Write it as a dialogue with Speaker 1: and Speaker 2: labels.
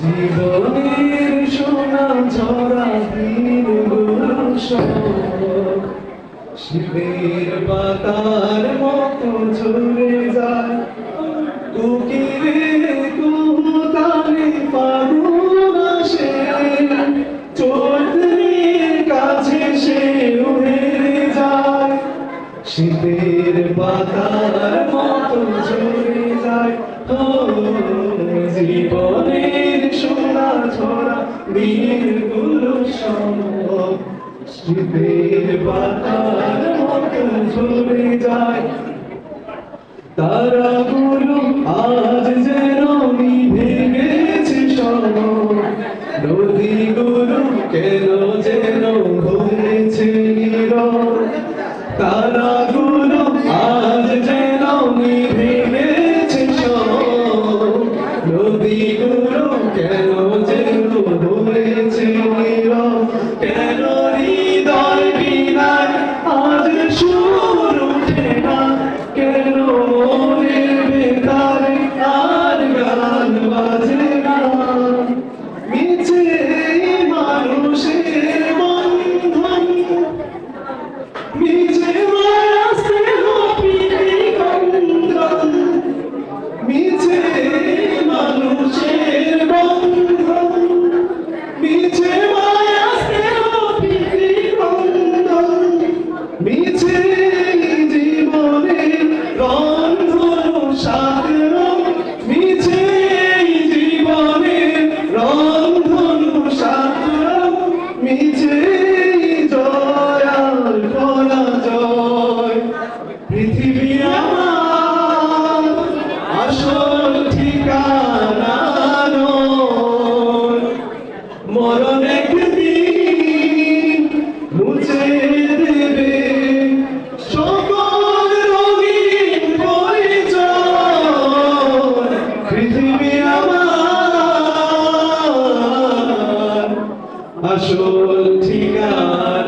Speaker 1: জীবনের সোনা ঝরা দিনগুলো শিবের পাতার মতো ঝরে যায়। কুকিরে কুতালে পারুন আসে। চোদ্দের কাছে সে উড়ে যায়। শিবের পাতার মতো ঝরে যায়। দিনেরগুলো সম্ভব। শীতের পাতার মতো ঝরে যায়। তারা গুলো আর আমার আসল ঠিকানা